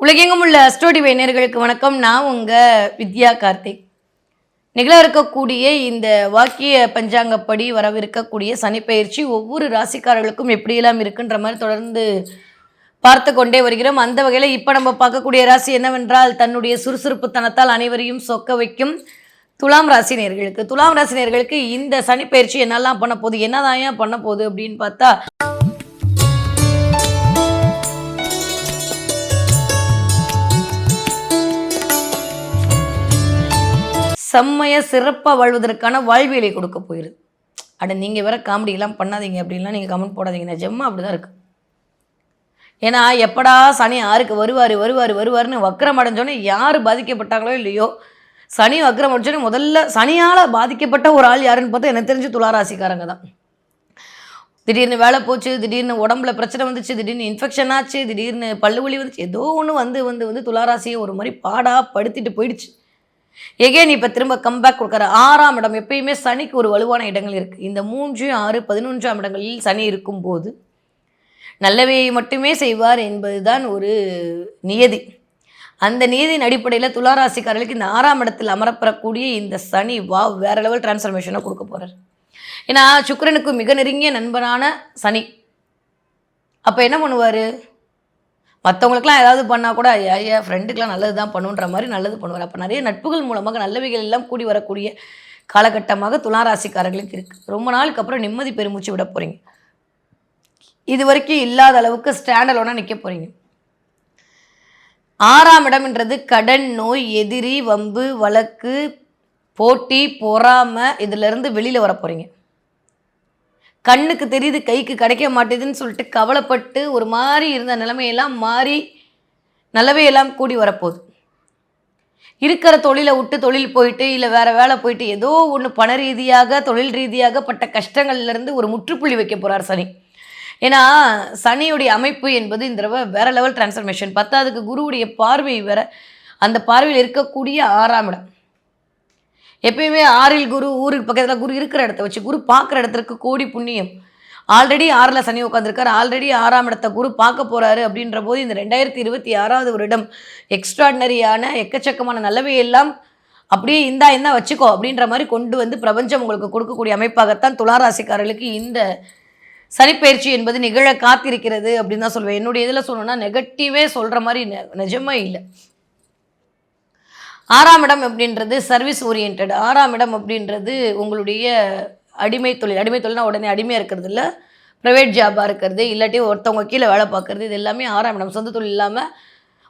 உலகெங்கும் உள்ள அஸ்டோடி நேயர்களுக்கு வணக்கம். நான் உங்கள் வித்யா கார்த்திக். நிகழ இருக்கக்கூடிய இந்த வாக்கிய பஞ்சாங்கப்படி வரவிருக்கக்கூடிய சனிப்பெயர்ச்சி ஒவ்வொரு ராசிக்காரர்களுக்கும் எப்படியெல்லாம் இருக்குன்ற மாதிரி தொடர்ந்து பார்த்து கொண்டே வருகிறோம். அந்த வகையில் இப்போ நம்ம பார்க்கக்கூடிய ராசி என்னவென்றால் தன்னுடைய சுறுசுறுப்புத்தனத்தால் அனைவரையும் சொக்க வைக்கும் துலாம் ராசி நேர்களுக்கு. துலாம் ராசி நேர்களுக்கு இந்த சனிப்பெயர்ச்சி என்னெல்லாம் பண்ண போகுது என்னதான் ஏன் பண்ண போகுது அப்படின்னு பார்த்தா செம்மைய சிறப்பாக வாழ்வதற்கான வாழ்வியலை கொடுக்க போயிடுது அட நீங்கள் வேற காமெடியெல்லாம் பண்ணாதீங்க அப்படின்லாம் நீங்கள் கமெண்ட் போடாதீங்க. நிஜமாக அப்படி தான் இருக்குது ஏன்னா எப்படா சனி யாருக்கு வருவார் வருவார் வருவார்னு வக்கரம் அடைஞ்சோன்னே யார் பாதிக்கப்பட்டாங்களோ இல்லையோ சனி வக்கரம் அடைஞ்சோன்னே முதல்ல சனியால் பாதிக்கப்பட்ட ஒரு ஆள் யாருன்னு பார்த்தா எனக்கு தெரிஞ்சு துளாராசிக்காரங்க தான். திடீர்னு வேலை போச்சு திடீர்னு உடம்புல பிரச்சனை வந்துச்சு திடீர்னு இன்ஃபெக்ஷன் ஆச்சு திடீர்னு பல்லு வலி வந்துச்சு ஏதோ ஒன்று வந்து வந்து வந்து துளாராசியை ஒரு மாதிரி பாடா படுத்திட்டு போயிடுச்சு. எகேன் இப்போ திரும்ப கம்பேக் கொடுக்குற ஆறாம் இடம் எப்பயுமே சனிக்கு ஒரு வலுவான இடங்கள் இருக்குது இந்த மூன்று ஆறு பதினொன்றாம் இடங்களில் சனி இருக்கும்போது நல்லவையை மட்டுமே செய்வார் என்பதுதான் ஒரு நியதி. அந்த நியதியின் அடிப்படையில் துளாராசிக்காரர்களுக்கு இந்த ஆறாம் இடத்தில் அமரப்பெறக்கூடிய இந்த சனி வா வேற லெவல் டிரான்ஸ்ஃபர்மேஷனை கொடுக்க போகிறார் ஏன்னா சுக்கரனுக்கு மிக நெருங்கிய நண்பனான சனி. அப்போ என்ன பண்ணுவார்? மற்றவங்களுக்குலாம் ஏதாவது பண்ணால் கூட ஐயா ஐயா ஃப்ரெண்டுக்கெலாம் நல்லது தான் பண்ணுன்ற மாதிரி நல்லது பண்ணுவார். அப்போ நிறைய நட்புகள் மூலமாக நல்லவைகள் எல்லாம் கூடி வரக்கூடிய காலகட்டமாக துளாராசிக்காரர்களுக்கு இருக்குது ரொம்ப நாளுக்கு அப்புறம் நிம்மதி பெருமூச்சு விட போகிறீங்க இது வரைக்கும் இல்லாத அளவுக்கு ஸ்டாண்டலோனா நிற்க போகிறீங்க ஆறாம் இடம்ன்றது கடன் நோய் எதிரி வம்பு வழக்கு போட்டி பொறாமை இதிலிருந்து வெளியில் வர போகிறீங்க கண்ணுக்கு தெரியுது கைக்கு கிடைக்க மாட்டேதுன்னு சொல்லிட்டு கவலைப்பட்டு ஒரு மாதிரி இருந்த நிலைமையெல்லாம் மாறி நல்லவே எல்லாம் கூடி வரப்போகுது. இருக்கிற தொழிலை விட்டு தொழில் போயிட்டு இல்லை வேறு வேலை போயிட்டு ஏதோ ஒன்று பண ரீதியாக தொழில் ரீதியாக பட்ட கஷ்டங்கள்லேருந்து ஒரு முற்றுப்புள்ளி வைக்க போகிறார் சனி. ஏன்னா சனியுடைய அமைப்பு என்பது இந்த தடவை வேற லெவல் டிரான்ஸ்ஃபர்மேஷன் பத்தாவதுக்கு குருவுடைய பார்வை வேற அந்த பார்வையில் இருக்கக்கூடிய ஆறாம் இடம். எப்பயுமே ஆறில் குரு ஊருக்கு பக்கத்தில் குரு இருக்கிற இடத்த வச்சு குரு பார்க்குற இடத்துக்கு கோடி புண்ணியம். ஆல்ரெடி ஆறில் சனி உட்காந்துருக்காரு ஆல்ரெடி ஆறாம் இடத்த குரு பார்க்க போகிறாரு அப்படின்ற போது இந்த ரெண்டாயிரத்தி இருபத்தி ஆறாவது வருடம் எக்ஸ்ட்ராடினரியான எக்கச்சக்கமான நல்லவை எல்லாம் அப்படியே இந்தா என்ன வச்சுக்கோ அப்படின்ற மாதிரி கொண்டு வந்து பிரபஞ்சம் உங்களுக்கு கொடுக்கக்கூடிய அமைப்பாகத்தான் துளாராசிக்காரர்களுக்கு இந்த சனிப்பயிற்சி என்பது நிகழ காத்திருக்கிறது அப்படின்னு தான் சொல்லுவேன் என்னுடைய இதில் சொல்லணும்னா நெகட்டிவே சொல்கிற மாதிரி நெ- நிஜமே இல்லை. ஆறாம் இடம் அப்படின்றது சர்வீஸ் ஓரியன்ட் ஆறாம் இடம் அப்படின்றது உங்களுடைய அடிமை தொழில். அடிமை தொழில்னா உடனே அடிமையாக இருக்கிறது இல்லை ப்ரைவேட் ஜாபாக இருக்கிறது இல்லாட்டி ஒருத்தவங்க கீழே வேலை பார்க்குறது இது எல்லாமே ஆறாம் இடம். சொந்த தொழில் இல்லாமல்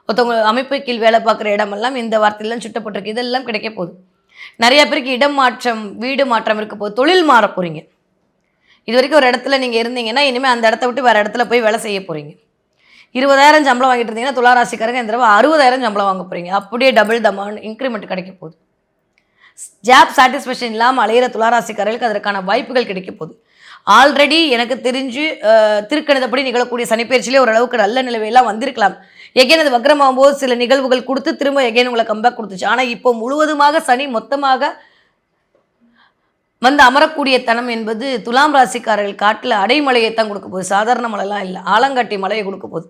ஒருத்தவங்க அமைப்பு கீழ் வேலை பார்க்குற இடமெல்லாம் இந்த வார்த்தையெல்லாம் சுட்டப்பட்டிருக்கு. இதெல்லாம் கிடைக்க போகுது. நிறைய பேருக்கு இடம் மாற்றம் வீடு மாற்றம் இருக்க போகுது. தொழில் மாற போகிறீங்க இது வரைக்கும் ஒரு இடத்துல நீங்கள் இருந்தீங்கன்னா இனிமேல் அந்த இடத்த விட்டு வேறு இடத்துல போய் வேலை செய்ய போகிறீங்க இருபதாயிரம் சம்பளம் வாங்கிட்டு இருந்தீங்கன்னா துளாராசிக்காரங்க இந்த தடவை அறுபதாயிரம் சம்பளம் வாங்க போகிறீங்க அப்படியே டபுள் தமான் இன்க்ரிமெண்ட் கிடைக்க போகுது. ஜாப் சாட்டிஸ்ஃபேக்ஷன் இல்லாமல் அலையிற துளாராசிக்காரர்களுக்கு அதற்கான வாய்ப்புகள் கிடைக்க போகுது. ஆல்ரெடி எனக்கு தெரிஞ்சு திருக்கணிதப்படி நிகழக்கூடிய சனிப்பயிற்சியிலே ஓரளவுக்கு நல்ல நிலவையெல்லாம் வந்திருக்கலாம். எகேன் அது வக்ரமாகும் போது சில நிகழ்வுகள் கொடுத்து திரும்ப எகேன் உங்களை கம்பேக் கொடுத்துச்சு. ஆனால் இப்போ முழுவதுமாக சனி மொத்தமாக வந்து அமரக்கூடிய தனம் என்பது துலாம் ராசிக்காரர்கள் காட்டில் அடைமலையை தான் கொடுக்க போகுது. சாதாரண மழைலாம் இல்லை ஆலங்காட்டி மழையை கொடுக்க போகுது.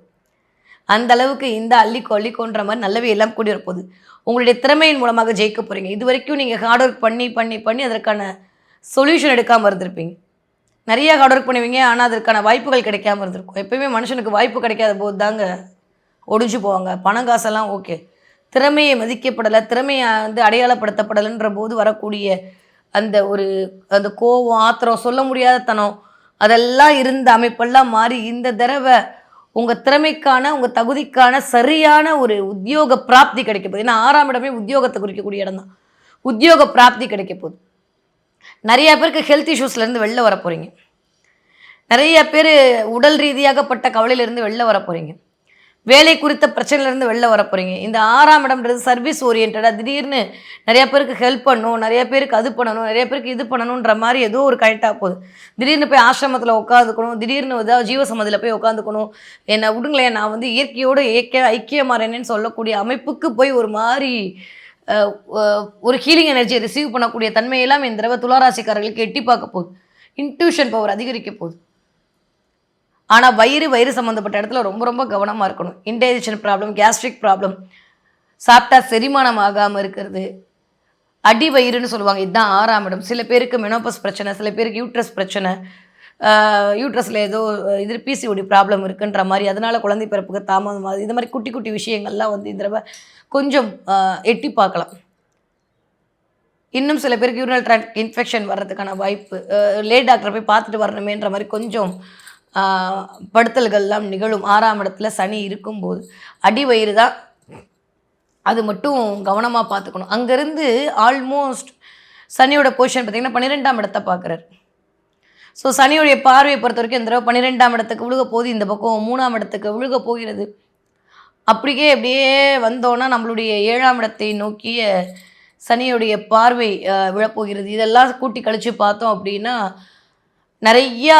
அந்த அளவுக்கு இந்த அள்ளிக்கோ அள்ளிக்கோன்ற மாதிரி நல்லவே எல்லாம் கூடி வரப்போகுது. உங்களுடைய திறமையின் மூலமாக ஜெயிக்க போகிறீங்க இது வரைக்கும் நீங்கள் ஹார்ட் ஒர்க் பண்ணி பண்ணி பண்ணி அதற்கான சொல்யூஷன் எடுக்காமல் இருந்திருப்பீங்க. நிறைய ஹார்ட் ஒர்க் பண்ணுவீங்க. ஆனால் அதற்கான வாய்ப்புகள் கிடைக்காம இருந்திருக்கும். எப்பயுமே மனுஷனுக்கு வாய்ப்பு கிடைக்காத போது தாங்க ஒடிஞ்சு போவாங்க. பணம் காசெல்லாம் ஓகே திறமையை மதிக்கப்படலை. திறமையை வந்து அடையாளப்படுத்தப்படலைன்ற போது வரக்கூடிய அந்த ஒரு அந்த கோவம் ஆத்திரம் சொல்ல முடியாத தனம் அதெல்லாம் இருந்த அமைப்பெல்லாம் மாறி இந்த தடவை உங்கள் திறமைக்கான உங்கள் தகுதிக்கான சரியான ஒரு உத்தியோக பிராப்தி கிடைக்க போகுது. ஏன்னா ஆறாம் இடமே உத்தியோகத்தை குறிக்கக்கூடிய இடம் தான். உத்தியோக பிராப்தி கிடைக்க போகுது. நிறைய பேருக்கு ஹெல்த் இஷ்யூஸ்லேருந்து வெளில வர போகிறீங்க நிறைய பேர் உடல் ரீதியாகப்பட்ட கவலையிலேருந்து வெளில வர போகிறீங்க வேலை குறித்த பிரச்சனையிலேருந்து வெளில வர போகிறீங்க இந்த ஆறாம் இடம்ன்றது சர்வீஸ் ஓரியன்டாக திடீர்னு நிறைய பேருக்கு ஹெல்ப் பண்ணணும் நிறைய பேருக்கு அது பண்ணணும் நிறைய பேருக்கு இது பண்ணணுன்ற மாதிரி ஏதோ ஒரு கனெக்டாக போகுது. திடீர்னு போய் ஆசிரமத்தில் உட்காந்துக்கணும் திடீர்னு ஏதாவது ஜீவசமதியில் போய் உட்காந்துக்கணும். என்னை விடுங்களேன் நான் வந்து இயற்கையோடு இயற்கை ஐக்கியமாறேனேன்னு சொல்லக்கூடிய அமைப்புக்கு போய் ஒரு மாதிரி ஒரு ஹீலிங் எனர்ஜியை ரிசீவ் பண்ணக்கூடிய தன்மையெல்லாம் இந்த தடவை துளாராசிக்காரர்களுக்கு எட்டி பார்க்க போகுது. இன்ட்யூஷன் பவர் அதிகரிக்க போகுது. ஆனால் வயிறு வயிறு சம்மந்தப்பட்ட இடத்துல ரொம்ப ரொம்ப கவனமாக இருக்கணும். இன்டைஜஷன் ப்ராப்ளம் கேஸ்ட்ரிக் ப்ராப்ளம் சாப்பிட்டா செரிமானம் ஆகாமல் இருக்கிறது. அடி வயிறுன்னு சொல்லுவாங்க. இதுதான் ஆறாம் இடம். சில பேருக்கு மெனோபஸ் பிரச்சனை சில பேருக்கு யூட்ரஸ் பிரச்சனை. யூட்ரஸில் ஏதோ இது பிசிஓடி ப்ராப்ளம் இருக்குன்ற மாதிரி. அதனால் குழந்தை பிறப்புக்கு தாமதமாகுது இது மாதிரி குட்டி குட்டி விஷயங்கள்லாம் வந்து இந்த தடவை கொஞ்சம் எட்டி பார்க்கலாம். இன்னும் சில பேருக்கு யூரினல் ட்ராக் இன்ஃபெக்ஷன் வர்றதுக்கான வாய்ப்பு லே டாக்டரை போய் பார்த்துட்டு வரணுமேன்ற மாதிரி கொஞ்சம் படுத்தல்கள்லாம் நிகழும். ஆறாம் இடத்துல சனி இருக்கும்போது அடி வயிறு தான். அது மட்டும் கவனமாக பார்த்துக்கணும். அங்கேருந்து ஆல்மோஸ்ட் சனியோட பொசிஷன் பார்த்திங்கன்னா பன்னிரெண்டாம் இடத்தை பார்க்குறாரு. ஸோ சனியுடைய பார்வையை பொறுத்த வரைக்கும் இந்த தடவை பன்னிரெண்டாம் இடத்துக்கு விழுக போகுது. இந்த பக்கம் மூணாம் இடத்துக்கு விழுக போகிறது. அப்படியே அப்படியே வந்தோன்னா நம்மளுடைய ஏழாம் இடத்தை நோக்கிய சனியுடைய பார்வை விழப்போகிறது. இதெல்லாம் கூட்டி கழித்து பார்த்தோம் அப்படின்னா நிறையா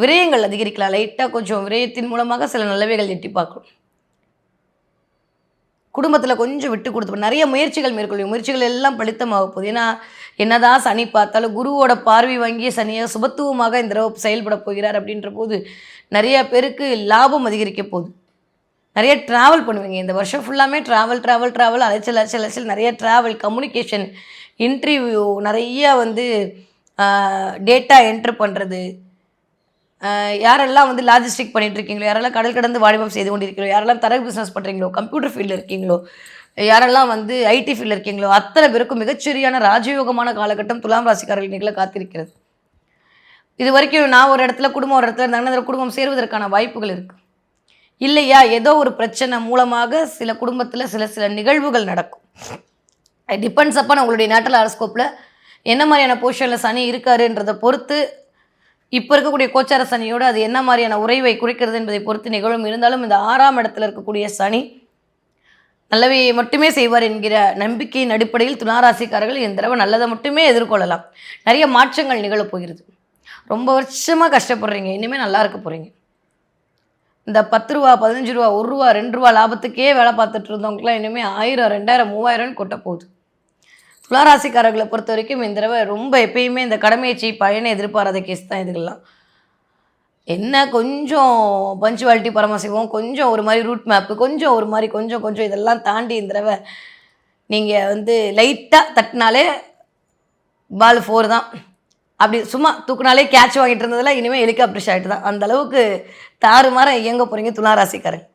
விரயங்கள் அதிகரிக்கலாம். லைட்டாக கொஞ்சம் விரயத்தின் மூலமாக சில நல்லவைகள் எட்டி பார்க்கணும் குடும்பத்தில் கொஞ்சம் விட்டு கொடுத்து நிறைய முயற்சிகள் மேற்கொள்ளும். முயற்சிகள் எல்லாம் பலித்தமாக போகுது. ஏன்னா என்னதான் சனி பார்த்தாலும் குருவோட பார்வை வாங்கிய சனியாக சுபத்துவமாக இந்த தடவை செயல்பட போகிறார் அப்படின்ற போது நிறைய பேருக்கு லாபம் அதிகரிக்க போகுது. நிறைய ட்ராவல் பண்ணுவீங்க. இந்த வருஷம் ஃபுல்லாமே ட்ராவல் ட்ராவல் ட்ராவல் அலைச்சல் அலைச்சல் அலைச்சல் நிறைய ட்ராவல் கம்யூனிகேஷன் இன்டர்வியூ நிறைய வந்து டேட்டா என்ட்ரு பண்ணுறது யாரெல்லாம் வந்து லாஜிஸ்டிக் பண்ணிட்டு இருக்கீங்களோ யாரெல்லாம் கடல் கடந்து வாலிபம் செய்து கொண்டிருக்கீங்களோ யாரெல்லாம் தரகு பிஸ்னஸ் பண்ணுறீங்களோ கம்ப்யூட்டர் ஃபீல்டில் இருக்கீங்களோ யாரெல்லாம் வந்து ஐடி ஃபீல்டில் இருக்கீங்களோ அத்தனை பேருக்கும் மிகச்சரியான ராஜயோகமான காலகட்டம் துலாம் ராசிக்காரர்கள் நிகழ காத்திருக்கிறது. இது வரைக்கும் நான் ஒரு இடத்துல குடும்பம் ஒரு இடத்துல இருந்தாங்கன்னா அந்த குடும்பம் சேருவதற்கான வாய்ப்புகள் இருக்குது இல்லையா? ஏதோ ஒரு பிரச்சனை மூலமாக சில குடும்பத்தில் சில சில நிகழ்வுகள் நடக்கும். டிபெண்ட்ஸ் அப்பான் உங்களுடைய நேட்டல் ஹாரஸ்கோப்பில் என்ன மாதிரியான பொசிஷனில் சனி இருக்காருன்றதை பொறுத்து இப்போ இருக்கக்கூடிய கோச்சார சனியோடு அது என்ன மாதிரியான உறைவை குறிக்கிறது என்பதை பொறுத்து நிகழும். இருந்தாலும் இந்த ஆறாம் இடத்துல இருக்கக்கூடிய சனி நல்லவை மட்டுமே செய்வார் என்கிற நம்பிக்கையின் அடிப்படையில் துணாராசிக்காரர்கள் இந்த தடவை நல்லதை மட்டுமே எதிர்கொள்ளலாம். நிறைய மாற்றங்கள் நிகழப் போகிறது. ரொம்ப வருஷமாக கஷ்டப்படுறீங்க. இனிமேல் நல்லா இருக்க போகிறீங்க இந்த பத்து ரூபா பதினஞ்சு ரூபா ஒரு ரூபா ரெண்டு ரூபா லாபத்துக்கே வேலை பார்த்துட்டு இருந்தவங்களுக்குலாம் இனிமேல் ஆயிரம் ரெண்டாயிரம் மூவாயிரம்னு கொட்ட போகுது. துளாராசிக்காரர்களை பொறுத்த வரைக்கும் இந்த தடவை ரொம்ப எப்பயுமே இந்த கடமையச்சி பயனை எதிர்பாராத கேஸ் தான் இதுகள்லாம். என்ன கொஞ்சம் பஞ்சுவாலிட்டி பரமசிவம் கொஞ்சம் ஒரு மாதிரி ரூட் மேப்பு கொஞ்சம் ஒரு மாதிரி கொஞ்சம் கொஞ்சம் இதெல்லாம் தாண்டி இந்த தடவை நீங்கள் வந்து லைட்டாக தட்டினாலே பால் ஃபோர் தான். அப்படி சும்மா தூக்குனாலே கேட்ச் வாங்கிட்டு இருந்ததில் இனிமேல் ஹெலிகாப்டர் ஷாட் தான். அந்த அளவுக்கு தாறுமாற இயங்க போகிறீங்க துளாராசிக்காரன்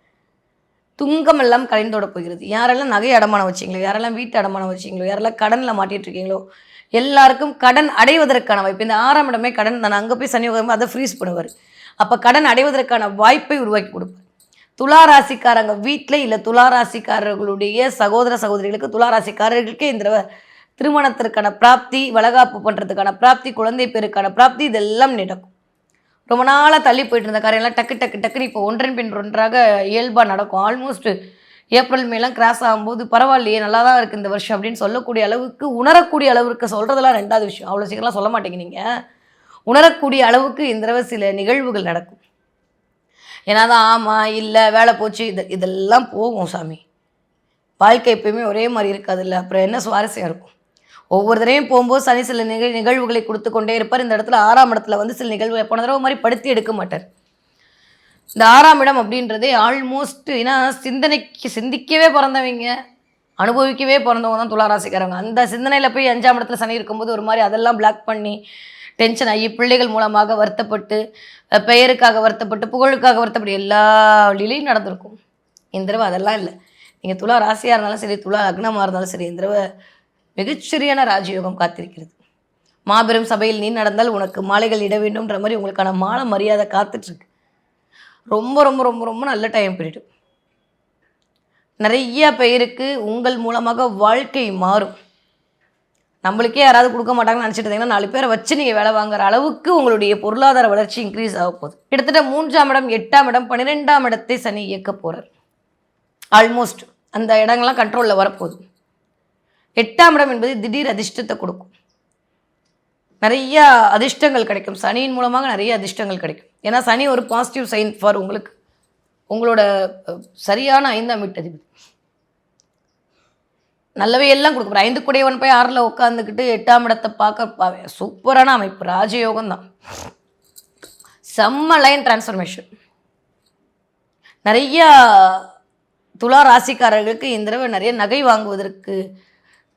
துங்கமெல்லாம் கலைந்தோட போகிறது. யாரெல்லாம் நகை அடமானம் வச்சிங்களோ யாரெல்லாம் வீட்டு அடமானம் வச்சிங்களோ யாரெல்லாம் கடனில் மாட்டிட்டு இருக்கீங்களோ எல்லாருக்கும் கடன் அடைவதற்கான வாய்ப்பு. இந்த ஆறாம் இடமே கடன் நான் அங்கே போய் சனி அதை ஃப்ரீஸ் பண்ணுவார். அப்போ கடன் அடைவதற்கான வாய்ப்பை உருவாக்கி கொடுப்பார். துளாராசிக்காரங்க வீட்டில் இல்லை துளாராசிக்காரர்களுடைய சகோதர சகோதரிகளுக்கு துளாராசிக்காரர்களுக்கே இந்த திருமணத்திற்கான பிராப்தி வளகாப்பு பண்ணுறதுக்கான பிராப்தி குழந்தை பேருக்கான பிராப்தி இதெல்லாம் நடக்கும். ரொம்ப நாளாக தள்ளி போயிட்டு இருந்த காரியம்லாம் டக்கு டக்கு டக்குன்னு இப்போ ஒன்றன் பின் ஒன்றாக இயல்பாக நடக்கும். ஆல்மோஸ்ட் ஏப்ரல் மேலாம் கிராஸ் ஆகும்போது பரவாயில்லையே நல்லா தான் இருக்குது இந்த வருஷம் அப்படின்னு சொல்லக்கூடிய அளவுக்கு உணரக்கூடிய அளவுக்கு சொல்கிறதெல்லாம் ரெண்டாவது விஷயம். அவ்வளோ சீக்கிரம் சொல்ல மாட்டேங்க நீங்கள் உணரக்கூடிய அளவுக்கு இந்த தடவை சில நிகழ்வுகள் நடக்கும். ஏன்னா தான் ஆமாம் இல்லை வேலை போச்சு இது இதெல்லாம் போகும் சாமி. வாழ்க்கை எப்பயுமே ஒரே மாதிரி இருக்காதுல்ல. அப்புறம் என்ன சுவாரஸ்யம் இருக்கும்? ஒவ்வொரு தடவையும் போகும்போது சனி சில நிகழ் நிகழ்வுகளை கொடுத்து கொண்டே இருப்பார். இந்த இடத்துல ஆறாம் இடத்துல வந்து சில நிகழ்வு போன தடவை மாதிரி படுத்தி எடுக்க மாட்டார். இந்த ஆறாம் இடம் அப்படின்றதே ஆல்மோஸ்ட் ஏன்னா சிந்தனைக்கு சிந்திக்கவே பிறந்தவங்க அனுபவிக்கவே பிறந்தவங்க தான் துளாராசிக்காரவங்க. அந்த சிந்தனையில் போய் அஞ்சாம் இடத்துல சனி இருக்கும்போது ஒரு மாதிரி அதெல்லாம் பிளாக் பண்ணி டென்ஷன் ஆகி பிள்ளைகள் மூலமாக வருத்தப்பட்டு பெயருக்காக வருத்தப்பட்டு புகழுக்காக வருத்தப்பட்டு எல்லா வழியிலையும் நடந்திருக்கும். இந்த தடவை அதெல்லாம் இல்லை. நீங்கள் துளா ராசியாக இருந்தாலும் சரி துளா அக்னமாக இருந்தாலும் சரி இந்த தடவை மிகச்சிறியான ராஜயோகம் காத்திருக்கிறது. மாபெரும் சபையில் நீ நடந்தால் உனக்கு மாலைகள் இட வேண்டும்ன்ற மாதிரி உங்களுக்கான மாலை மரியாதை காத்துட்ருக்கு. ரொம்ப ரொம்ப ரொம்ப ரொம்ப நல்ல டைம் போயிடும் நிறைய பேருக்கு உங்கள் மூலமாக வாழ்க்கை மாறும். நம்மளுக்கே யாராவது கொடுக்க மாட்டாங்கன்னு நினச்சிட்டு இருந்தீங்கன்னா நாலு பேரை வச்சு நீங்கள் வேலை வாங்குற அளவுக்கு உங்களுடைய பொருளாதார வளர்ச்சி இன்க்ரீஸ் ஆக போகுது. கிட்டத்தட்ட மூன்றாம் இடம் எட்டாம் இடம் பன்னிரெண்டாம் இடத்தை சனி இயக்க போகிறார் ஆல்மோஸ்ட் அந்த இடங்கள்லாம் கண்ட்ரோலில் வரப்போகுது. எட்டாம் இடம் என்பது திடீர் அதிர்ஷ்டத்தை கொடுக்கும். நிறைய அதிர்ஷ்டங்கள் கிடைக்கும். சனியின் மூலமாக நிறைய அதிர்ஷ்டங்கள் கிடைக்கும். ஏன்னா சனி ஒரு பாசிட்டிவ் சைன் ஃபார் உங்களுக்கு. உங்களோட சரியான ஐந்தாம் வீட்டு அதிபதி. நல்லவை எல்லாம் கொடுக்குற ஐந்து கூடையவன் போய் ஆறில் உட்காந்துக்கிட்டு எட்டாம் இடத்தை பார்க்க சூப்பரான அமைப்பு. ராஜயோகம் தான். செம்ம லைன் டிரான்ஸ்ஃபர்மேஷன் நிறைய துலா ராசிக்காரர்களுக்கு இந்த தடவை நிறைய நகை வாங்குவதற்கு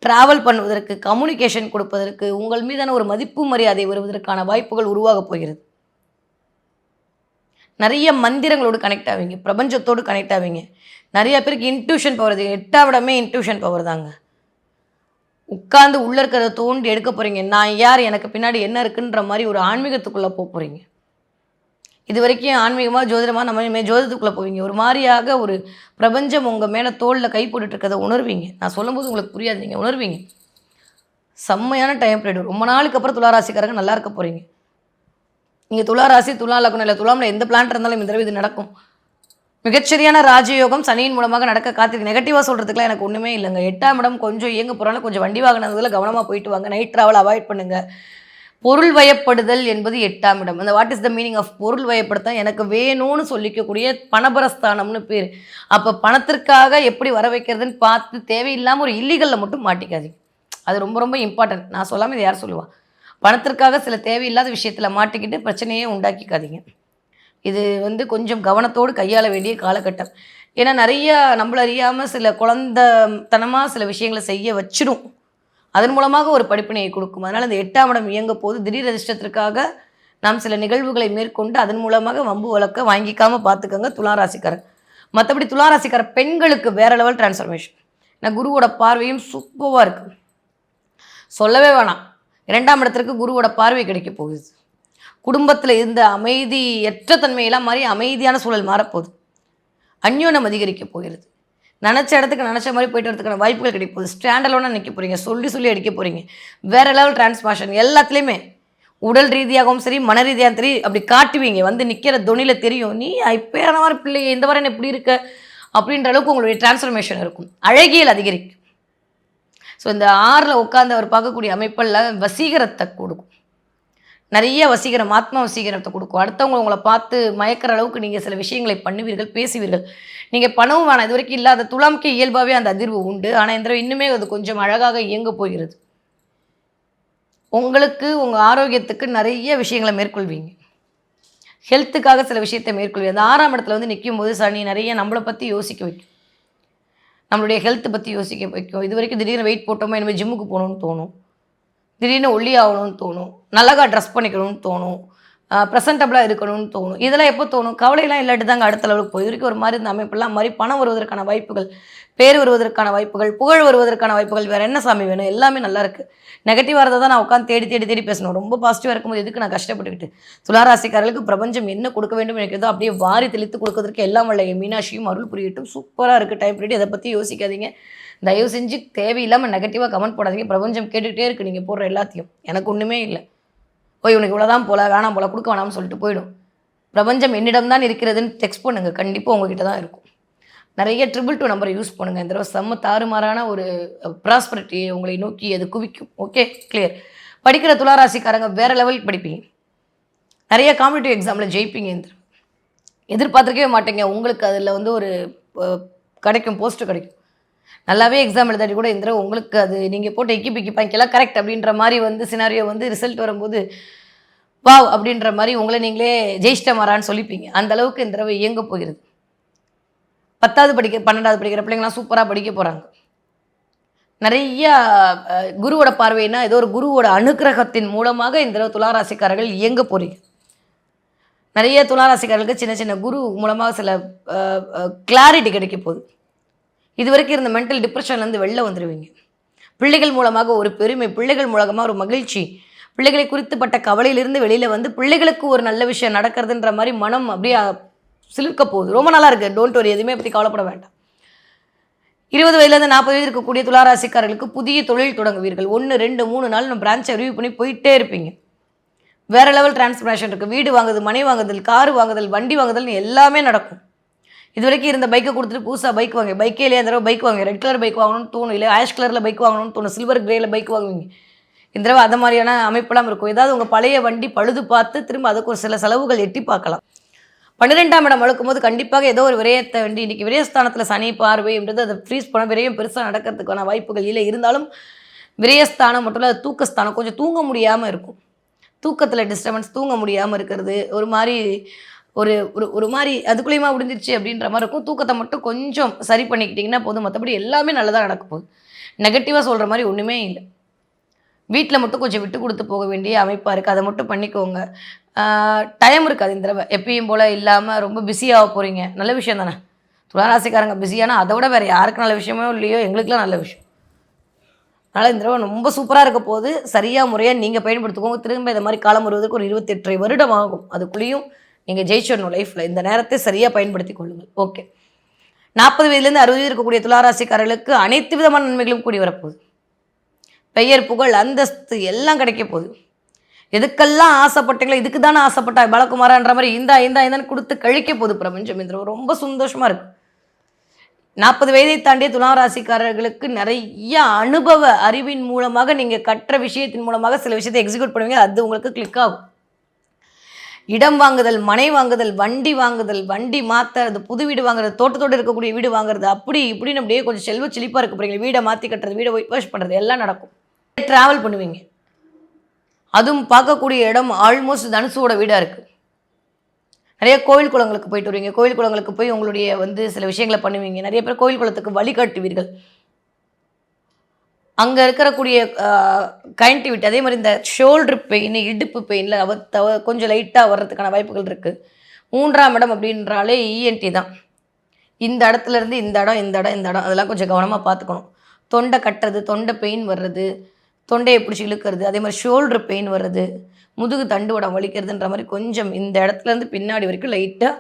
ட்ராவல் பண்ணுவதற்கு கம்யூனிகேஷன் கொடுப்பதற்கு உங்கள் மீதான ஒரு மதிப்பு மரியாதை வருவதற்கான வாய்ப்புகள் உருவாகப் போகிறது. நிறைய மந்திரங்களோடு கனெக்ட் ஆவீங்க பிரபஞ்சத்தோடு கனெக்ட் ஆவீங்க. நிறைய பேருக்கு இன்ட்யூஷன் பவர் அது எட்டாம் இடமே இன்ட்யூஷன் பவர் தாங்க. உட்கார்ந்து உள்ளே இருக்கிறத தோண்டி எடுக்க போகிறீங்க நான் யார்? எனக்கு பின்னாடி என்ன இருக்குன்ற மாதிரி ஒரு ஆன்மீகத்துக்குள்ளே போக போகிறீங்க இது வரைக்கும் ஆன்மீகமாக ஜோதிடமாக நம்ம இனிமேல் ஜோதிடத்துக்குள்ளே போவீங்க. ஒரு மாதிரியாக ஒரு பிரபஞ்சம் உங்கள் மேலே தோளில் கை போட்டுட்ருக்கதை இருக்கிறத உணர்வீங்க. நான் சொல்லும்போது உங்களுக்கு புரியாது. நீங்கள் உணர்வீங்க. செம்மையான டைம் பீரியட் ரொம்ப நாளுக்கு அப்புறம் துளாராசிக்காரங்க நல்லா இருக்க போகிறீங்க நீங்கள் துளாராசி துலா லக்னம் இல்லை துலாமில் எந்த பிளான் இருந்தாலும் இந்த தடவை இது நடக்கும். மிகச்சரியான ராஜயோகம் சனியின் மூலமாக நடக்க காத்திருக்கு. நெகட்டிவாக சொல்கிறதுக்குலாம் எனக்கு ஒன்றுமே இல்லைங்க. எட்டாம் இடம் கொஞ்சம் இயங்க போகிறாலும் கொஞ்சம் வண்டி வாங்கினதுல கவனமாக போயிட்டு வாங்க. நைட் ட்ராவல் அவாய்ட் பண்ணுங்கள் பொருள் வயப்படுதல் என்பது எட்டாம் இடம். அந்த what is the meaning of பொருள் வயப்படுத்தல் எனக்கு வேணும்னு சொல்லிக்கக்கூடிய பணபரஸ்தானம்னு பேர். அப்போ பணத்திற்காக எப்படி வர வைக்கிறதுன்னு பார்த்து தேவையில்லாமல் ஒரு இல்லீகலில் மட்டும் மாட்டிக்காதீங்க. அது ரொம்ப ரொம்ப இம்பார்ட்டன்ட் நான் சொல்லாமல் இது யார் சொல்லுவாள் பணத்திற்காக சில தேவையில்லாத விஷயத்தில் மாட்டிக்கிட்டு பிரச்சனையே உண்டாக்கிக்காதீங்க. இது வந்து கொஞ்சம் கவனத்தோடு கையாள வேண்டிய காலகட்டம். ஏன்னா நிறையா நம்மள அறியாமல் சில குழந்தத்தனமாக சில விஷயங்களை செய்ய வச்சிடும் அதன் மூலமாக ஒரு படிப்பினையை கொடுக்கும். அதனால் அந்த எட்டாம் இடம் இயங்க போது திடீர் அதிர்ஷ்டத்திற்காக நாம் சில நிகழ்வுகளை மேற்கொண்டு அதன் மூலமாக வம்பு வழக்க வாங்கிக்காமல் பார்த்துக்கோங்க துளாராசிக்காரர். மற்றபடி துளாராசிக்கார பெண்களுக்கு வேற லெவல் டிரான்ஸ்ஃபர்மேஷன் நான் குருவோட பார்வையும் சூப்பராக இருக்குது சொல்லவே வேணாம். இரண்டாம் இடத்திற்கு குருவோட பார்வை கிடைக்க போகுது. குடும்பத்தில் இருந்த அமைதியற்ற தன்மையெல்லாம் மாறி அமைதியான சூழல் மாறப்போகுது. அந்யோனம் அதிகரிக்க போகிறது. நினச்ச இடத்துக்கு நினச்ச மாதிரி போயிட்டு வரதுக்கான வாய்ப்புகள் கிடைக்க போகுது. நிற்க போகிறீங்க சொல்லி சொல்லி அடிக்க போகிறீங்க வேறு லெவல் டிரான்ஸ்மாஷன் எல்லாத்துலேயுமே. உடல் ரீதியாகவும் சரி மன ரீதியாகவும் சரி அப்படி காட்டுவீங்க. வந்து நிற்கிற தொனியில் தெரியும். நீ இப்போயான மாதிரி பிள்ளைங்க இந்த வாரம் எப்படி இருக்க அப்படின்ற அளவுக்கு உங்களுடைய டிரான்ஸ்ஃபர்மேஷன் இருக்கும். அழகியல் அதிகரிக்கும். ஸோ இந்த ஆறில் உட்காந்து அவர் பார்க்கக்கூடிய அமைப்பெல்லாம் வசீகரத்தை கொடுக்கும். நிறைய வசீகரம் ஆத்மா வசீகரத்தை கொடுக்கும். அடுத்தவங்க உங்களை பார்த்து மயக்கிற அளவுக்கு நீங்கள் சில விஷயங்களை பண்ணுவீர்கள் பேசுவீர்கள். நீங்கள் பணமும் வேணாம். இது வரைக்கும் இல்லாத துலாமுக்கு இயல்பாகவே அந்த அதிர்வு உண்டு. ஆனால் இந்த இன்னுமே அது கொஞ்சம் அழகாக இயங்க போகிறது. உங்களுக்கு உங்கள் ஆரோக்கியத்துக்கு நிறைய விஷயங்களை மேற்கொள்வீங்க. ஹெல்த்துக்காக சில விஷயத்தை மேற்கொள்வீங்க. அந்த ஆறாம் இடத்துல வந்து நிற்கும் போது சனி நிறைய நம்மளை பற்றி யோசிக்க வைக்கும். நம்மளுடைய ஹெல்த்தை பற்றி யோசிக்க வைக்கும். இது வரைக்கும் திடீர்னு வெயிட் போட்டோமா இனிமேல் ஜிம்முக்கு போகணும்னு தோணும். திடீர்னு ஒல்லி ஆகணும்னு தோணும். நல்லதாக ட்ரெஸ் பண்ணிக்கணும்னு தோணும். ப்ரெசன்டபுளாக இருக்கணும்னு தோணும். இதெல்லாம் எப்போ தோணும்? கவலையெல்லாம் இல்லாட்டி தாங்க அடுத்த லெவலுக்கு போய். வரைக்கும் ஒரு மாதிரி இந்த அமைப்பெல்லாம் மாதிரி பணம் வருவதற்கான வாய்ப்புகள் பேர் வருவதற்கான வாய்ப்புகள் புகழ் வருவதற்கான வாய்ப்புகள் வேறு என்ன சாமி வேணும்? எல்லாமே நல்லா இருக்குது நெகட்டிவாக இருந்தால் தான் நான் உட்காந்து தேடி தேடி தேடி பேசணும். ரொம்ப பாசிட்டிவாக இருக்கும்போது எதுக்கு நான் கஷ்டப்பட்டுக்கிட்டு? துளாராசிக்காரர்களுக்கு பிரபஞ்சம் என்ன கொடுக்க வேண்டும் நினைக்கிறதோ அப்படியே வாரி தெளித்து கொடுக்கறதுக்கு எல்லாம் வல்ல. மீனாட்சியும் அருள் புரியட்டும். சூப்பராக இருக்குது டைம் பீரியட் அதை பற்றி யோசிக்காதீங்க. தயவு செஞ்சு தேவையில்லாமல் நெகட்டிவாக கமெண்ட் போடாதீங்க. பிரபஞ்சம் கேட்டுக்கிட்டே இருக்குது நீங்கள் போடுற எல்லாத்தையும். எனக்கு ஒன்றுமே இல்லை. ஓ இவனுக்கு இவ்வளோதான் போல வேணாம் போல கொடுக்க வேணாம்னு சொல்லிட்டு போயிடும். பிரபஞ்சம் என்னிடம் தான் இருக்கிறதுன்னு டெக்ஸ்ட் பண்ணுங்கள் கண்டிப்பாக உங்ககிட்ட தான் இருக்கும். நிறைய ட்ரிபிள் டூ நம்பரை யூஸ் பண்ணுங்கள் இந்த தடவை செம்ம தாறுமாறான ஒரு ப்ராஸ்பரிட்டி உங்களை நோக்கி அது குவிக்கும். ஓகே கிளியர் படிக்கிற துளாராசிக்காரங்க வேறு லெவல் படிப்பீங்க. நிறைய காம்படிட்டிவ் எக்ஸாமில் ஜெயிப்பீங்க இந்த எதிர்பார்த்துருக்கவே மாட்டேங்க. உங்களுக்கு அதில் வந்து ஒரு கிடைக்கும் போஸ்ட்டு கிடைக்கும். நல்லாவே எக்ஸாம் எழுதாட்டி கூட இந்த தடவை உங்களுக்கு அது நீங்கள் போட்டு எக்கி பிக்கி பாய்க்கலாம் கரெக்ட் அப்படின்ற மாதிரி வந்து சினாரியோ வந்து ரிசல்ட் வரும்போது வாவ் அப்படின்ற மாதிரி உங்களை நீங்களே ஜெயிஷ்ட மாறான்னு சொல்லிப்பீங்க. அந்த அளவுக்கு இந்த தடவை இயங்க போகிறது பத்தாவது படிக்க பன்னெண்டாவது படிக்கிற பிள்ளைங்களாம் சூப்பராக படிக்க போகிறாங்க நிறையா குருவோட பார்வைனா ஏதோ ஒரு குருவோட அனுக்கிரகத்தின் மூலமாக இந்த தடவை துளாராசிக்காரர்கள் இயங்க போகிறீங்க நிறைய துளாராசிக்காரர்களுக்கு சின்ன சின்ன குரு மூலமாக சில கிளாரிட்டி கிடைக்க போகுது. இது வரைக்கும் இருந்த மென்டல் டிப்ரெஷன்லேருந்து வெளில வந்துடுவீங்க பிள்ளைகள் மூலமாக ஒரு பெருமை பிள்ளைகள் மூலமாக ஒரு மகிழ்ச்சி பிள்ளைகளை குறித்துப்பட்ட கவலையிலிருந்து வெளியில் வந்து பிள்ளைகளுக்கு ஒரு நல்ல விஷயம் நடக்கிறதுன்ற மாதிரி மனம் அப்படியே சிலிர்க்க போகுது. ரொம்ப நல்லா இருக்குது டோன்ட் வரி எதுவுமே பற்றி கவலைப்பட வேண்டாம். இருபது வயதுலேருந்து நாற்பது வயது இருக்கக்கூடிய துளாராசிக்காரர்களுக்கு புதிய தொழில் தொடங்குவீர்கள். ஒன்று ரெண்டு மூணு நாள் நம்ம பிரான்ச்சை அறிவு பண்ணி போயிட்டே இருப்பீங்க. வேறு லெவல் டிரான்ஸ்ஃபர்மேஷன் இருக்குது வீடு வாங்குதல் மனை வாங்குதல் கார் வாங்குதல் வண்டி வாங்குதல்னு எல்லாமே நடக்கும். இது வரைக்கும் இருந்த பைக்கை கொடுத்துட்டு புதுசாக பைக் வாங்க. பைக்கே இல்லையா? அந்த தடவை பைக் வாங்க. ரெட் கலர் பைக் வாங்கணும்னு தோணும். இல்லை ஆஷ் கலரில் பைக் வாங்கணும்னு தோணும். சில்வர் கிரேயில் பைக் வாங்குவீங்க. இந்த தடவை அது மாதிரியான அமைப்பெல்லாம் இருக்கும். ஏதாவது உங்கள் பழைய வண்டி பழுது பார்த்து திரும்ப அதுக்கு ஒரு சில செலவுகள் எட்டி பார்க்கலாம். பன்னிரெண்டாம் இடம் வளர்க்கும் போது கண்டிப்பாக ஏதோ ஒரு விரயத்தை வண்டி இன்றைக்கி விரயஸ்தானத்தில் சனி பார்வைன்றது அதை ஃப்ரீஸ் பண்ண விரயம் பெருசாக நடக்கிறதுக்கான வாய்ப்புகள் இல்லை. இருந்தாலும் விரயஸ்தானம் மட்டும் இல்லை தூக்கஸ்தானம் கொஞ்சம் தூங்க முடியாமல் இருக்கும். தூக்கத்தில் டிஸ்டர்பன்ஸ் தூங்க முடியாமல் இருக்கிறது ஒரு மாதிரி ஒரு ஒரு ஒரு மாதிரி அதுக்குள்ளேயுமா முடிஞ்சிருச்சு அப்படின்ற மாதிரி இருக்கும். தூக்கத்தை மட்டும் கொஞ்சம் சரி பண்ணிக்கிட்டிங்கன்னா போதும். மற்றபடி எல்லாமே நல்லதாக நடக்க போகுது. நெகட்டிவாக சொல்கிற மாதிரி ஒன்றுமே இல்லை. வீட்டில் மட்டும் கொஞ்சம் விட்டு கொடுத்து போக வேண்டிய அமைப்பாக இருக்குது அதை மட்டும் பண்ணிக்கோங்க. டைம் இருக்காது இந்த தடவை. எப்பயும் போல் இல்லாமல் ரொம்ப பிஸியாக போகிறீங்க நல்ல விஷயம் தானே? துளாராசிக்காரங்க பிஸியானா அதை விட வேறு யாருக்கு நல்ல விஷயமோ இல்லையோ எங்களுக்குலாம் நல்ல விஷயம். அதனால் இந்த தடவை ரொம்ப சூப்பராக இருக்க போது சரியாக முறையாக நீங்கள் பயன்படுத்துக்கோங்க. திரும்ப இந்த மாதிரி காலம் வருவதற்கு ஒரு இருபத்தெட்டரை வருடம் ஆகும். அதுக்குள்ளேயும் நீங்கள் ஜெயிச்சிடணும் லைஃப்பில் இந்த நேரத்தை சரியாக பயன்படுத்தி கொள்ளுங்கள். ஓகே நாற்பது வயதுலேருந்து அறுபது வயது இருக்கக்கூடிய துளாராசிக்காரர்களுக்கு அனைத்து விதமான நன்மைகளும் கூடி வரப்போகுது. பெயர் புகழ் அந்தஸ்து எல்லாம் கிடைக்க போகுது. எதுக்கெல்லாம் ஆசைப்பட்டீங்களோ இதுக்கு தானே ஆசைப்பட்டா பாலகுமாரான்ற மாதிரி இந்தா இந்தா இந்தான்னு கொடுத்து கழிக்க போகுது பிரபஞ்சம் இந்த ரொம்ப சந்தோஷமாக இருக்கு. நாற்பது வயதை தாண்டிய துலாம் ராசிக்காரர்களுக்கு நிறைய அனுபவ அறிவின் மூலமாக நீங்கள் கற்ற விஷயத்தின் மூலமாக சில விஷயத்தை எக்ஸிக்யூட் பண்ணுவீங்க. அது உங்களுக்கு கிளிக் ஆகும். இடம் வாங்குதல் மனை வாங்குதல் வண்டி வாங்குதல் வண்டி மாற்றுறது புது வீடு வாங்குறது தோட்டத்தோடு இருக்கக்கூடிய வீடு வாங்குறது அப்படி இப்படின்னு அப்படியே கொஞ்சம் செல்வ செழிப்பாக இருக்க போகிறீங்க வீடை மாற்றி கட்டுறது வீடை ஒயிட் வாஷ் பண்ணுறது எல்லாம் நடக்கும். ட்ராவல் பண்ணுவீங்க. அதுவும் பார்க்கக்கூடிய இடம் ஆல்மோஸ்ட் தனுசுவோட வீடாக இருக்குது நிறைய கோவில் குளங்களுக்கு போயிட்டு வருவீங்க. கோவில் குளங்களுக்கு போய் உங்களுடைய வந்து சில விஷயங்களை பண்ணுவீங்க. நிறைய பேர் கோவில் குளத்துக்கு வழிகாட்டுவீர்கள். அங்கே இருக்கக்கூடிய கைண்டிவிட்டி அதே மாதிரி இந்த ஷோல்டர் பெயின் இடுப்பு பெயினில் அவ தவ கொஞ்சம் லைட்டாக வர்றதுக்கான வாய்ப்புகள் இருக்குது மூன்றாம் இடம் அப்படின்றாலே இஎன்டி தான். இந்த இடத்துல இருந்து இந்த இடம் இந்த இடம் இந்த இடம் அதெல்லாம் கொஞ்சம் கவனமாக பார்த்துக்கணும். தொண்டை கட்டுறது தொண்டை பெயின் வர்றது தொண்டையை பிடிச்சி இழுக்கிறது அதே மாதிரி ஷோல்டர் பெயின் வர்றது முதுகு தண்டுவடம் வலிக்கிறதுன்ற மாதிரி கொஞ்சம் இந்த இடத்துல இருந்து பின்னாடி வரைக்கும் லைட்டாக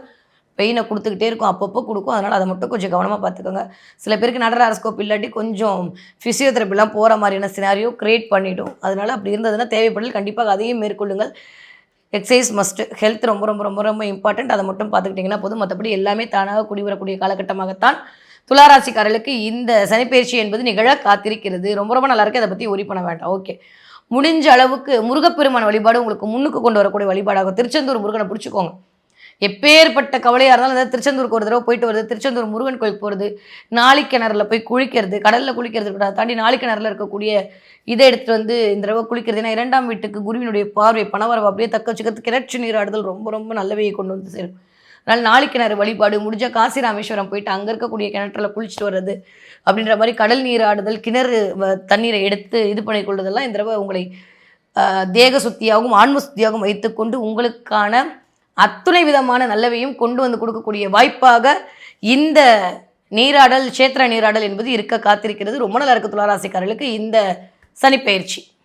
பெயினை கொடுத்துக்கிட்டே இருக்கும். அப்பப்போ கொடுக்கும். அதனால் அதை மட்டும் கொஞ்சம் கவனமாக பார்த்துக்கோங்க. சில பேருக்கு நடர அரஸ்கோப் இல்லாட்டி கொஞ்சம் ஃபிசியோதெரப்பிலாம் போகிற மாதிரியான சினாரியோ க்ரியேட் பண்ணிவிடும் அதனால் அப்படி இருந்ததுன்னா தேவைப்படல் கண்டிப்பாக அதையும் மேற்கொள்ளுங்கள். எக்ஸசைஸ் மஸ்ட்டு ஹெல்த் ரொம்ப ரொம்ப ரொம்ப ரொம்ப இம்பார்ட்டண்ட் அதை மட்டும் பார்த்துக்கிட்டிங்கன்னா போதும். மற்றபடி எல்லாமே தானாக குடிவரக்கூடிய காலகட்டமாகத்தான் துளாராசிக்காரர்களுக்கு இந்த சனிப்பயிற்சி என்பது நிகழ காத்திருக்கிறது. ரொம்ப ரொம்ப நல்லா இருக்குது அதை பற்றி ஒரி பண்ண வேண்டாம். ஓகே முடிஞ்ச அளவுக்கு முருகப்பெருமான் வழிபாடு உங்களுக்கு முன்னுக்கு கொண்டு வரக்கூடிய வழிபாடாகும். திருச்செந்தூர் முருகனை பிடிச்சிக்கோங்க. எப்பேற்பட்ட கவலையாக இருந்தாலும் அதாவது திருச்செந்தூருக்கு ஒரு தடவை போயிட்டு வருது. திருச்செந்தூர் முருகன் கோயிலுக்கு போகிறது நாளிக்கிணறில் போய் குளிக்கிறது கடலில் குளிக்கிறது கூட தாண்டி நாளிக்கிணறில் இருக்கக்கூடிய இதை எடுத்துகிட்டு வந்து இந்த தடவை குளிக்கிறது. ஏன்னா இரண்டாம் வீட்டுக்கு குருவினுடைய பார்வை பணவரவு அப்படியே தக்க வச்சுக்கிறது கிணற்று நீராடுதல் ரொம்ப ரொம்ப நல்லவையை கொண்டு வந்து சேரும். அதனால் நாளிக்கிணறு வழிபாடு முடிஞ்ச காசி ராமேஸ்வரம் போயிட்டு அங்கே இருக்கக்கூடிய கிணற்றுல குளிச்சுட்டு வர்றது அப்படின்ற மாதிரி கடல் நீராடுதல் கிணறு வ- தண்ணீரை எடுத்து இது பண்ணி கொள்வதெல்லாம் இந்த தடவை உங்களை தேக சுத்தியாகவும் ஆன்ம சுத்தியாகவும் வைத்துக்கொண்டு உங்களுக்கான அத்துணை விதமான நல்லவையும் கொண்டு வந்து கொடுக்கக்கூடிய வாய்ப்பாக இந்த நீராடல் க்ஷேத்திர நீராடல் என்பது இருக்க காத்திருக்கிறது. ரொம்ப நல்லா இருக்கு துளாராசிக்காரர்களுக்கு இந்த சனிப்பெயர்ச்சி.